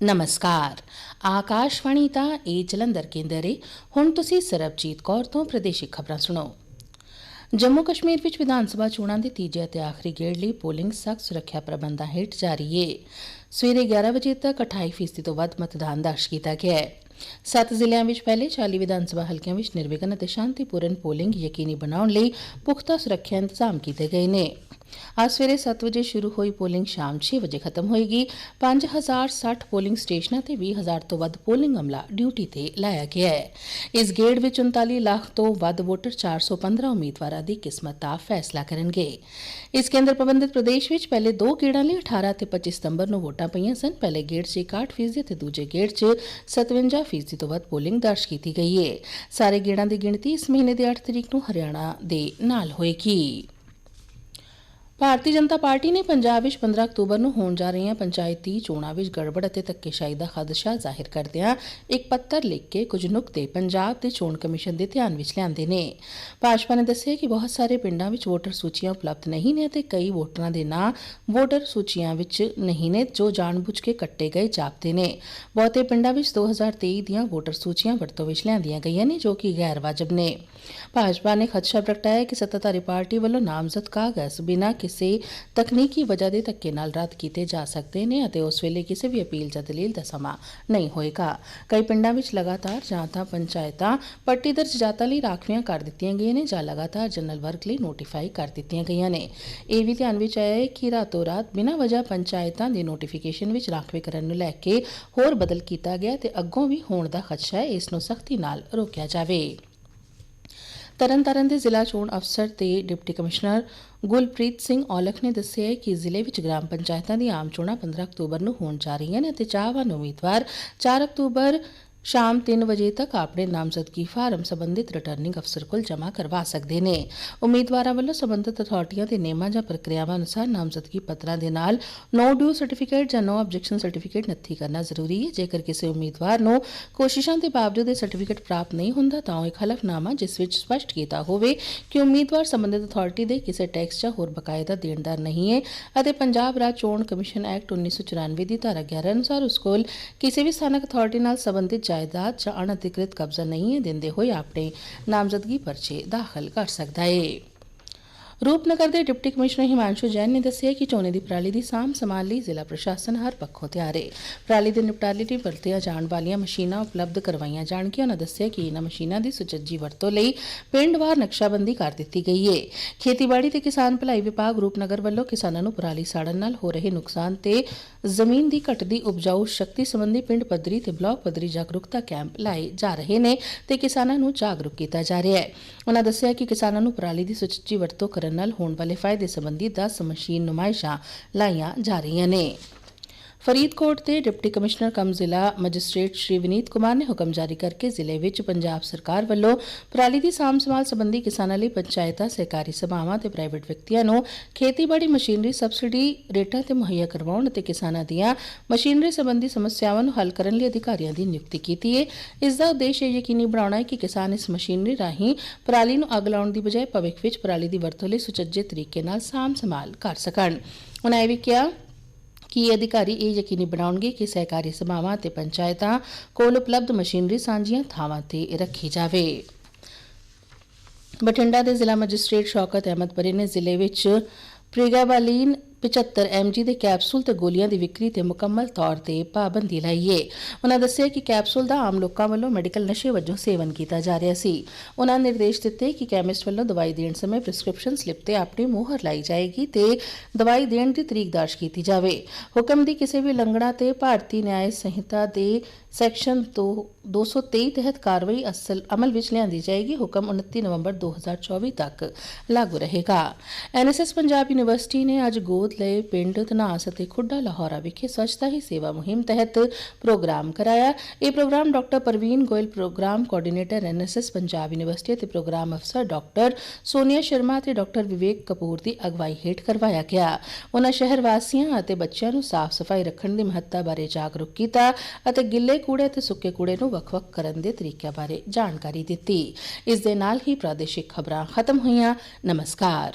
ਨਮਸਕਾਰ ਆਕਾਸ਼ਵਾਣੀ ਦਾ ਇਹ ਜਲੰਧਰ ਕੇਂਦਰ ਹੈ ਹੁਣ ਤੁਸੀਂ ਸਰਬਜੀਤ ਕੌਰ ਤੋਂ ਪ੍ਰਦੇਸ਼ਿਕ ਖਬਰਾਂ ਸੁਣੋ ਜੰਮੂ ਕਸ਼ਮੀਰ ਵਿੱਚ ਵਿਧਾਨ ਸਭਾ ਚੋਣਾਂ ਦੇ ਤੀਜੇ ਅਤੇ ਆਖਰੀ ਗੇੜ ਲਈ ਪੋਲਿੰਗ ਸਖਤ ਸੁਰੱਖਿਆ ਪ੍ਰਬੰਧਾਂ ਹੇਠ ਜਾਰੀ ਹੈ ਸਵੇਰੇ 11 ਵਜੇ ਤੱਕ 28% ਤੋਂ ਵੱਧ ਮਤਦਾਨ ਦਰਜ ਕੀਤਾ ਗਿਆ ਹੈ ਸੱਤ ਜ਼ਿਲ੍ਹਿਆਂ ਵਿੱਚ ਪਹਿਲੇ 40 ਵਿਧਾਨ ਸਭਾ ਹਲਕਿਆਂ ਵਿੱਚ ਨਿਰਵਿਘਨ ਅਤੇ ਸ਼ਾਂਤੀਪੂਰਨ ਪੋਲਿੰਗ ਯਕੀਨੀ ਬਣਾਉਣ ਲਈ ਪੁਖਤਾ ਸੁਰੱਖਿਆ ਇੰਤਜ਼ਾਮ ਕੀਤੇ ਗਏ ਨੇ ਅੱਜ ਸਵੇਰੇ 7 ਵਜੇ ਸ਼ੁਰੂ ਹੋਈ ਪੋਲਿੰਗ ਸ਼ਾਮ 6 ਵਜੇ ਖਤਮ ਹੋਏਗੀ। 5060 ਪੋਲਿੰਗ ਸਟੇਸ਼ਨਾਂ ਤੇ 20000 ਤੋਂ ਵੱਧ ਪੋਲਿੰਗ ਅਮਲਾ ਡਿਊਟੀ ਤੇ ਲਾਇਆ ਗਿਆ ਹੈ। ਇਸ ਗੇੜ ਵਿੱਚ 39 ਲੱਖ ਤੋਂ ਵੱਧ ਵੋਟਰ 415 ਉਮੀਦਵਾਰਾਂ ਦੀ ਕਿਸਮਤ ਦਾ ਫੈਸਲਾ ਕਰਨਗੇ। ਇਸ ਕੇਂਦਰ ਪ੍ਰਬੰਧਿਤ ਪ੍ਰਦੇਸ਼ ਵਿੱਚ ਪਹਿਲੇ ਦੋ ਗੇੜਾਂ ਲਈ 18 ਤੇ 25 ਸਤੰਬਰ ਨੂੰ ਵੋਟਾਂ ਪਈਆਂ ਸਨ। ਪਹਿਲੇ ਗੇੜ 'ਚ 61% ਤੇ ਦੂਜੇ ਗੇੜ 'ਚ 57% ਤੋਂ ਵੱਧ ਪੋਲਿੰਗ ਦਰਜ ਕੀਤੀ ਗਈ ਹੈ ਸਾਰੇ ਗੇੜਾਂ ਦੀ ਗਿਣਤੀ ਇਸ ਮਹੀਨੇ ਦੇ 8 ਤਰੀਕ ਨੂੰ ਹਰਿਆਣਾ ਦੇ ਨਾਲ ਹੋਏਗੀ। ਭਾਰਤੀ ਜਨਤਾ ਪਾਰਟੀ ਨੇ ਪੰਜਾਬ ਵਿੱਚ 15 ਅਕਤੂਬਰ ਨੂੰ ਹੋਣ ਜਾ ਰਹੀਆਂ ਪੰਚਾਇਤੀ ਚੋਣਾਂ ਵਿੱਚ ਗੜਬੜ ਅਤੇ ਧੱਕੇਸ਼ਾਹੀ ਦਾ ਖਦਸ਼ਾ ਜ਼ਾਹਿਰ ਕਰਦਿਆਂ ਇੱਕ ਪੱਤਰ ਲਿਖ ਕੇ ਕੁਝ ਨੁਕਤੇ ਪੰਜਾਬ ਦੇ ਚੋਣ ਕਮਿਸ਼ਨ ਦੇ ਧਿਆਨ ਵਿੱਚ ਲਿਆਂਦੇ ਨੇ। ਭਾਜਪਾ ਨੇ ਦੱਸਿਆ ਕਿ ਬਹੁਤ ਸਾਰੇ ਪਿੰਡਾਂ ਵਿੱਚ ਵੋਟਰ ਸੂਚੀਆਂ ਉਪਲਬਧ ਨਹੀਂ ਨੇ ਅਤੇ ਕਈ ਵੋਟਰਾਂ ਦੇ ਨਾਂ ਵੋਟਰ ਸੂਚੀਆਂ ਵਿੱਚ ਨਹੀਂ ਨੇ ਜੋ ਜਾਣਬੁੱਝ ਕੇ ਕੱਟੇ ਗਏ, ਜਾਪਦੇ ਨੇ। ਬਹੁਤੇ ਪਿੰਡਾਂ ਵਿੱਚ 2023 ਦੀਆਂ ਵੋਟਰ ਸੂਚੀਆਂ ਵਰਤੋਂ ਵਿੱਚ ਲਿਆਂਦੀਆਂ ਗਈਆਂ ਨੇ ਜੋ ਕਿ ਗੈਰ ਵਾਜਬ ਨੇ। ਭਾਜਪਾ ਨੇ ਖਦਸ਼ਾ ਪ੍ਰਗਟਾਇਆ ਕਿ ਸੱਤਾਧਾਰੀ ਪਾਰਟੀ ਵੱਲੋਂ ਨਾਮਜ਼ਦ ਕਾਗਜ਼ ਬਿਨਾਂ ਕਿਸੇ ਤਕਨੀਕੀ ਵਜ੍ਹਾ ਦੇ ਧੱਕੇ ਨਾਲ ਰੱਦ ਕੀਤੇ ਜਾ ਸਕਦੇ ਨੇ ਅਤੇ ਉਸ ਵੇਲੇ ਕਿਸੇ ਵੀ ਅਪੀਲ ਜਾਂ ਦਲੀਲ ਦਾ ਸਮਾਂ ਨਹੀਂ ਹੋਏਗਾ। ਕਈ ਪਿੰਡਾਂ ਵਿੱਚ ਲਗਾਤਾਰ ਜਾਂ ਤਾਂ ਪੰਚਾਇਤਾਂ ਪੱਟੀਦਰ ਜਾਤਾਂ ਲਈ ਰਾਖਵੀਆਂ ਕਰ ਦਿੱਤੀਆਂ ਗਈਆਂ ਨੇ ਜਾਂ ਲਗਾਤਾਰ ਜਨਰਲ ਵਰਗ ਲਈ ਨੋਟੀਫਾਈ ਕਰ ਦਿੱਤੀਆਂ ਗਈਆਂ ਨੇ। ਇਹ ਵੀ ਧਿਆਨ ਵਿੱਚ ਆਇਆ ਹੈ ਕਿ ਰਾਤੋਂ ਰਾਤ ਬਿਨਾਂ ਵਜ੍ਹਾ ਪੰਚਾਇਤਾਂ ਦੇ ਨੋਟੀਫਿਕੇਸ਼ਨ ਵਿੱਚ ਰਾਖਵੇਂਕਰਨ ਨੂੰ ਲੈ ਕੇ ਹੋਰ ਬਦਲ ਕੀਤਾ ਗਿਆ ਤੇ ਅੱਗੋਂ ਵੀ ਹੋਣ ਦਾ ਖਦਸ਼ਾ ਹੈ ਇਸ ਨੂੰ ਸਖਤੀ ਨਾਲ ਰੋਕਿਆ ਜਾਵੇ। ਤਰਨਤਾਰਨ ਦੇ ਜ਼ਿਲ੍ਹਾ ਚੋਣ ਅਫਸਰ ਤੇ ਡਿਪਟੀ ਕਮਿਸ਼ਨਰ ਗੁਲਪ੍ਰੀਤ ਸਿੰਘ ਔਲਖ ਨੇ ਦੱਸਿਆ ਹੈ ਕਿ ਜ਼ਿਲ੍ਹੇ ਵਿੱਚ ਗ੍ਰਾਮ ਪੰਚਾਇਤਾਂ ਦੀਆਂ ਆਮ ਚੋਣਾਂ 15 ਅਕਤੂਬਰ ਨੂੰ ਹੋਣ ਜਾ ਰਹੀਆਂ ਨੇ ਅਤੇ ਚਾਹਵਾਨ ਉਮੀਦਵਾਰ 4 ਅਕਤੂਬਰ ਸ਼ਾਮ 3 ਵਜੇ ਤੱਕ ਆਪਣੇ ਨਾਮਜ਼ਦਗੀ ਫਾਰਮ ਸੰਬੰਧਿਤ ਰਿਟਰਨਿੰਗ ਅਫਸਰ ਕੋਲ ਜਮ੍ਹਾਂ ਕਰਵਾ ਸਕਦੇ ਨੇ। ਉਮੀਦਵਾਰਾਂ ਵੱਲੋਂ ਸੰਬੰਧਿਤ ਅਥਾਰਟੀਆਂ ਦੇ ਨਿਯਮਾਂ ਜਾਂ ਪ੍ਰਕਿਰਿਆਵਾਂ ਅਨੁਸਾਰ ਨਾਮਜ਼ਦਗੀ ਪੱਤਰਾਂ ਦੇ ਨਾਲ ਨੋ ਡਿਊ ਸਰਟੀਫਿਕੇਟ ਜਾਂ ਨੋ ਆਬਜੈਕਸ਼ਨ ਸਰਟੀਫਿਕੇਟ ਨੱਥੀ ਕਰਨਾ ਜ਼ਰੂਰੀ ਹੈ। ਜੇਕਰ ਕਿਸੇ ਉਮੀਦਵਾਰ ਨੂੰ ਕੋਸ਼ਿਸ਼ਾਂ ਦੇ ਬਾਵਜੂਦ ਇਹ ਸਰਟੀਫਿਕੇਟ ਪ੍ਰਾਪਤ ਨਹੀਂ ਹੁੰਦਾ, ਤਾਂ ਉਹ ਇੱਕ ਹਲਫਨਾਮਾ, ਜਿਸ ਵਿੱਚ ਸਪਸ਼ਟ ਕੀਤਾ ਹੋਵੇ ਕਿ ਉਮੀਦਵਾਰ ਸੰਬੰਧਿਤ ਅਥਾਰਟੀ ਦੇ ਕਿਸੇ ਟੈਕਸ ਜਾਂ ਹੋਰ ਬਕਾਇਦਾ ਦੇਣਦਾਰ ਨਹੀਂ ਹੈ ਅਤੇ ਪੰਜਾਬ ਰਾਜ ਚੋਣ ਕਮਿਸ਼ਨ ਐਕਟ 1994 ਦੀ ਧਾਰਾ 11 ਅਨੁਸਾਰ ਉਸ ਕੋਲ ਕਿਸੇ ਵੀ ਸਥਾਨਕ ਅਥਾਰਟੀ ਨਾਲ ਸੰਬੰਧਿਤ ਜਾਇਦਾਦ ਜਾਂ ਅਣਅਧਿਕ੍ਰਿਤ ਕਬਜ਼ਾ ਨਹੀਂ ਦਿੰਦੇ ਹੋਏ ਆਪਣੇ ਨਾਮਜ਼ਦਗੀ ਪਰਚੇ ਦਾਖਲ ਕਰ ਸਕਦਾ ਹੈ ਰੂਪਨਗਰ ਦੇ ਡਿਪਟੀ ਕਮਿਸ਼ਨਰ ਹਿਮਾਂਸ਼ੂ ਜੈਨ ਨੇ ਦੱਸਿਆ ਕਿ ਝੋਨੇ ਦੀ ਪਰਾਲੀ ਦੀ ਸਾਂਭ ਸੰਭਾਲ ਲਈ ਜ਼ਿਲ੍ਹਾ ਪ੍ਰਸ਼ਾਸਨ ਹਰ ਪੱਖੋਂ ਤਿਆਰ ਹੈ ਪਰਾਲੀ ਦੇ ਨਿਪਟਾਰੇ ਲਈ ਵਰਤੀਆਂ ਜਾਣ ਵਾਲੀਆਂ ਮਸ਼ੀਨਾਂ ਉਪਲਬਧ ਕਰਵਾਈਆਂ ਜਾਣਗੀਆਂ। ਉਹਨਾਂ ਦੱਸਿਆ ਕਿ ਇਹਨਾਂ ਮਸ਼ੀਨਾਂ ਦੀ ਸੁਚੱਜੀ ਵਰਤੋਂ ਲਈ ਪਿੰਡਵਾਰ ਨਕਸ਼ਾਬੰਦੀ ਕਰ ਦਿੱਤੀ ਗਈ ਹੈ ਖੇਤੀਬਾੜੀ ਤੇ ਕਿਸਾਨ ਭਲਾਈ ਵਿਭਾਗ ਰੂਪਨਗਰ ਵੱਲੋਂ ਕਿਸਾਨਾਂ ਨੂੰ ਪਰਾਲੀ ਸਾੜਨ ਨਾਲ ਹੋ ਰਹੇ ਨੁਕਸਾਨ ਤੇ ਜ਼ਮੀਨ ਦੀ ਘਟਦੀ ਉਪਜਾਊ ਸ਼ਕਤੀ ਸੰਬੰਧੀ ਪਿੰਡ ਪੱਧਰੀ ਤੇ ਬਲਾਕ ਪੱਧਰੀ ਜਾਗਰੂਕਤਾ ਕੈਂਪ ਲਾਏ ਜਾ ਰਹੇ ਨੇ ਤੇ ਕਿਸਾਨਾਂ ਨੂੰ ਜਾਗਰੂਕ ਕੀਤਾ ਜਾ ਰਿਹਾ ਹੈ। ਉਹਨਾਂ ਦੱਸਿਆ ਕਿ ਕਿਸਾਨਾਂ ਨੂੰ ਪਰਾਲੀ ਦੀ ਸੁਚੱਜੀ ਵਰਤੋਂ ਕਰਨ ਨਾਲ ਹੋਣ ਵਾਲੇ ਫਾਇਦੇ ਸੰਬੰਧੀ 10 ਮਸ਼ੀਨ ਨੁਮਾਇਸ਼ਾਂ ਲਾਈਆਂ ਜਾ ਰਹੀਆਂ ਨੇ। ਫਰੀਦਕੋਟ ਦੇ ਡਿਪਟੀ ਕਮਿਸ਼ਨਰ ਕਮ ਜ਼ਿਲ੍ਹਾ ਮੈਜਿਸਟ੍ਰੇਟ ਸ਼੍ਰੀ ਵਿਨੀਤ ਕੁਮਾਰ ਨੇ ਹੁਕਮ ਜਾਰੀ ਕਰਕੇ ਜ਼ਿਲ੍ਹੇ ਵਿੱਚ ਪੰਜਾਬ ਸਰਕਾਰ ਵੱਲੋਂ ਪਰਾਲੀ ਦੀ ਸਾਂਭ ਸੰਭਾਲ ਸੰਬੰਧੀ ਕਿਸਾਨਾਂ ਲਈ ਪੰਚਾਇਤਾਂ, ਸਹਿਕਾਰੀ ਸਭਾਵਾਂ ਤੇ ਪ੍ਰਾਈਵੇਟ ਵਿਅਕਤੀਆਂ ਨੂੰ ਖੇਤੀਬਾੜੀ ਮਸ਼ੀਨਰੀ ਸਬਸਿਡੀ ਰੇਟਾਂ ਤੇ ਮੁਹੱਈਆ ਕਰਵਾਉਣ ਅਤੇ ਕਿਸਾਨਾਂ ਦੀਆਂ ਮਸ਼ੀਨਰੀ ਸੰਬੰਧੀ ਸਮੱਸਿਆਵਾਂ ਨੂੰ ਹੱਲ ਕਰਨ ਲਈ ਅਧਿਕਾਰੀਆਂ ਦੀ ਨਿਯੁਕਤੀ ਕੀਤੀ ਹੈ ਇਸ ਦਾ ਉਦੇਸ਼ ਇਹ ਯਕੀਨੀ ਬਣਾਉਣਾ ਹੈ ਕਿ ਕਿਸਾਨ ਇਸ ਮਸ਼ੀਨਰੀ ਰਾਹੀਂ ਪਰਾਲੀ ਨੂੰ ਅੱਗ ਲਾਉਣ ਦੀ ਬਜਾਏ ਭਵਿੱਖ ਵਿੱਚ ਪਰਾਲੀ ਦੀ ਵਰਤੋਂ ਲਈ ਸੁਚੱਜੇ ਤਰੀਕੇ ਨਾਲ ਸਾਂਭ ਸੰਭਾਲ ਕਰ ਸਕਣ। ਉਹਨਾਂ ਇਹ ਵੀ ਕਿਹਾ ਕਿ ਇਹ ਅਧਿਕਾਰੀ ਇਹ ਯਕੀਨੀ ਬਣਾਉਣਗੇ ਕਿ ਸਹਿਕਾਰੀ ਸਭਾਵਾਂ ਅਤੇ ਪੰਚਾਇਤਾਂ ਕੋਲ ਉਪਲਬਧ ਮਸ਼ੀਨਰੀ ਸਾਂਝੀਆਂ ਥਾਵਾਂ ਤੇ ਰੱਖੀ ਜਾਵੇ? ਬਠਿੰਡਾ ਦੇ ਜ਼ਿਲ੍ਹਾ ਮੈਜਿਸਟ੍ਰੇਟ ਸ਼ੌਕਤ ਅਹਿਮਦ ਪਰੀ ਨੇ ਜ਼ਿਲ੍ਹੇ ਵਿੱਚ ਪ੍ਰੀਗਾਬਾਲੀਨ 75 ਐਮਜੀ ਦੇ ਕੈਪਸੂਲ ਤੇ ਗੋਲੀਆਂ ਦੀ ਵਿਕਰੀ ਤੇ ਮੁਕੰਮਲ ਤੌਰ ਤੇ ਪਾਬੰਦੀ ਲਾਈ ਹੈ ਉਹਨਾਂ ਦੱਸਿਆ ਕਿ ਕੈਪਸੂਲ ਦਾ ਆਮ ਲੋਕਾਂ ਵੱਲੋਂ ਮੈਡੀਕਲ ਨਸ਼ੇ ਵਜੋਂ ਸੇਵਨ ਕੀਤਾ ਜਾ ਰਿਹਾ ਸੀ। ਉਹਨਾਂ ਨਿਰਦੇਸ਼ ਦਿੱਤੇ ਕਿ ਕੈਮਿਸਟ ਵੱਲੋਂ ਦਵਾਈ ਦੇਣ ਸਮੇਂ ਪ੍ਰਿਸਕ੍ਰਿਪਸ਼ਨ ਸਲਿੱਪ ਤੇ ਆਪਣੀ ਮੋਹਰ ਲਾਈ ਜਾਏਗੀ ਤੇ ਦਵਾਈ ਦੇਣ ਦੀ ਤਰੀਕ ਦਰਜ ਕੀਤੀ ਜਾਵੇ। ਹੁਕਮ ਦੀ ਕਿਸੇ ਵੀ ਲੰਘਣਾ ਤੇ ਭਾਰਤੀ ਨਿਆਂ ਸੰਹਿਤਾ ਦੇ ਸੈਕਸ਼ਨ 223 ਤਹਿਤ ਕਾਰਵਾਈ ਅਸਲ ਅਮਲ ਵਿੱਚ ਲਿਆਂਦੀ ਜਾਏਗੀ। ਹੁਕਮ 29 ਨਵੰਬਰ 2024 ਤੱਕ ਲਾਗੂ ਰਹੇਗਾ। ਐਨਐਸਐਸ ਪੰਜਾਬ ਯੂਨੀਵਰਸਿਟੀ ਨੇ ਅੱਜ ਗੋਦ ਲਏ ਪਿੰਡ ਧਨਾਸ ਅਤੇ ਖੁੱਡਾ ਲਾਹੌਰਾ ਵਿਖੇ ਸਵੱਛਤਾ ਹੀ ਸੇਵਾ ਮੁਹਿੰਮ ਤਹਿਤ ਪ੍ਰੋਗਰਾਮ ਕਰਾਇਆ। ਇਹ programme doctor Praveen Goyal, programme coordinator NSS Punjab university ਅਤੇ ਪ੍ਰੋਗਰਾਮ ਅਫਸਰ ਡਾਕਟਰ ਸੋਨੀਆ ਸ਼ਰਮਾ ਅਤੇ ਡਾਕਟਰ ਵਿਵੇਕ ਕਪੂਰ ਦੀ ਅਗਵਾਈ ਹੇਠ ਕਰਵਾਇਆ ਗਿਆ। ਉਹਨਾਂ ਸ਼ਹਿਰ ਵਾਸੀਆਂ ਅਤੇ ਬੱਚਿਆਂ ਨੂੰ ਸਾਫ਼ ਸਫ਼ਾਈ ਰੱਖਣ ਦੀ ਮਹੱਤਤਾ ਬਾਰੇ ਜਾਗਰੂਕ ਕੀਤਾ ਅਤੇ ਗਿੱਲੇ ਕੂੜੇ ਅਤੇ ਸੁੱਕੇ ਕੂੜੇ ਨੂੰ ਵੱਖ-ਵੱਖ ਕਰਨ ਦੇ ਤਰੀਕਿਆਂ ਬਾਰੇ ਜਾਣਕਾਰੀ ਦਿੱਤੀ। ਇਸ ਦੇ ਨਾਲ ਹੀ ਪ੍ਰਾਦੇਸ਼ਿਕ ਖਬਰਾਂ ਖਤਮ ਹੋਈਆਂ। ਨਮਸਕਾਰ।